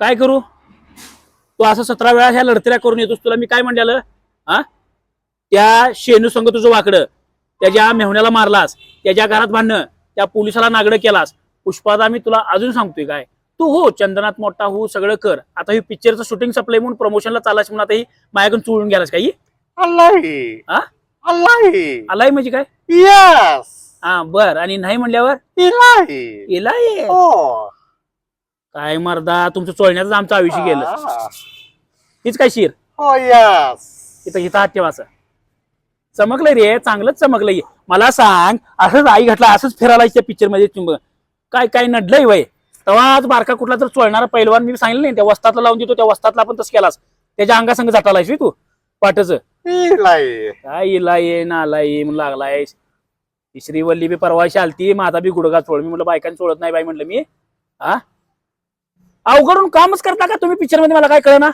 काय करू? तू असं सतरा वेळा ह्या लढतऱ्या करून येतोस तुला मी काय म्हणलेलं? हा? त्या शेनू संघ तुझं वाकडं त्याच्या मेहण्याला मारलास त्याच्या घरात भांडणं त्या पोलिसाला नागडं केलास पुष्पादा मी तुला अजून सांगतोय काय? तू हो चंदनात मोठा हो सगळं कर. आता ही पिक्चरचं शूटिंग सप्लाय म्हणून प्रमोशनला चालायच म्हणून आता ही माझ्याकडून चोळून गेलास काही अल्लाही हा? अल्लाही आलाय म्हणजे काय? यस हा बर. आणि नाही म्हणल्यावर? इलाही. ये हो. काय मर्दा तुमचं चोळण्यातच आमचं आयुष्य गेलं. हीच काय शिर? हो यस इथं इथं हात ठेवायचं चमकलंय रे चांगलंच चमकलंय. मला सांग असंच आई घातला असंच फिरायला त्या पिक्चरमध्ये चुंब. काय काय नडलंय वय? तेव्हाच बारका कुठला तर चोळणारा पैलवान मी सांगितलं नाही त्या वस्तातला लावून देतो त्या वस्तातला पण तसं केलास. त्याच्या अंगासंग जाटालायस तू पाठच इलाही काय इला ये नाला ये म्हणून लागलाय. ती श्रीवल्ली बी परवाशी आलती माझा बी गुडगा चोळ. मी म्हटलं बायकांनी चोळत नाही बाई म्हटलं मी. हा? अवघडून कामच करता का तुम्ही पिक्चरमध्ये? मला काय कळना. ना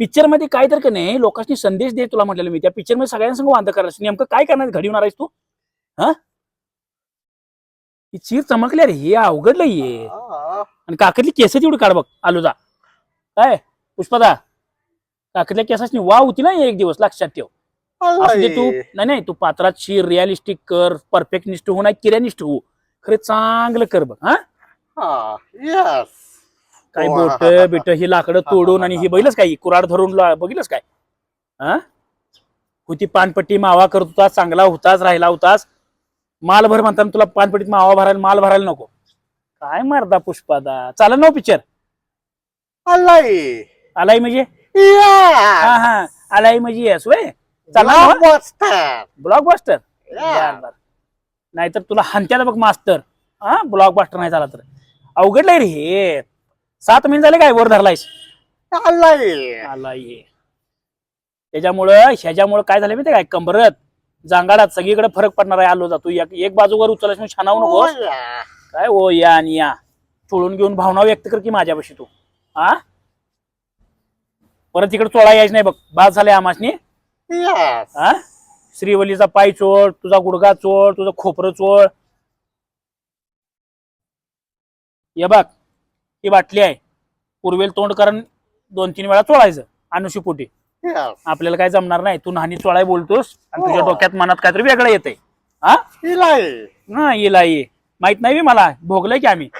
पिक्चरमध्ये काय तर का नाही लोकांनी संदेश दे तुला म्हटलेलं मी. त्या पिक्चरमध्ये सगळ्यांसंग वांद करायचं नेमकं काय करणार? घडवणार आहेस तू? हा? ही चीर चमकल्या रे हे अवघडलं ये. आणि काकडली केस तेवढी काढ बघ आलूजा काय? पुष्पदा. काकडल्या केसाची वा होती ना एक दिवस लक्षात ठेव. असू दे तू. नाही नाही तू पात्रात शिर रिअलिस्टिक कर परफेक्ट निष्ठ हो नाही किर्यानिष्ठ हो. खरे चांगलं कर बघ हा? Ah, काय वा. बोट बिट ही लाकडं तोडून आणि ही बैलच काय कुराड धरून ला- बघितलंस काय? हा? होती पानपट्टी मावा करत होतास चांगला होताच राहिला होतास. माल भर म्हणताना तुला पानपट्टीत मावा भरायला माल भरायला नको. काय मारदा पुष्पादा? चालेल ना पिक्चर? अल्लाही आलाय म्हणजे? हा. हा. आलाय म्हणजे येस ना? Blockbuster. Blockbuster Yeah. नाहीतर तुला हंत्याला बघ मास्तर. हा? ब्लॉकबस्टर नाही झाला तर. अवघडलंय रे हे. सात महिने झाले काय वर धरलायस? अल्लाही आला ये त्याच्यामुळं ह्याच्यामुळं काय झालं माहिती काय कंबरत जांगाडात सगळीकडे फरक पडणार आहे आलो जातो. एक एक बाजूवर उचलायस म्हणून छानावू नको. काय ओ या आणि या. चोळून घेऊन भावना व्यक्त कर की माझ्यापाशी तू. हा? परत तिकडे चोळा यायच नाही बघ. बाद झाले आमासनी. हा? श्रीवल्लीचा पाय चोळ तुझा गुडगा चोळ तुझं खोपरं चोळ. ये बघ. ही बाटली आहे. पूर्वेल तोंड करून दोन तीन वेळा चोळायचं. अनुशीपोटी Yes. आपल्याला काय जमणार नाही. तू नाहनी चोळाय बोलतोस आणि तुझ्या हो. डोक्यात मनात काहीतरी वेगळं येतंय. हा? इलाही ना माहीत नाही मला. भोगलंय की आम्ही.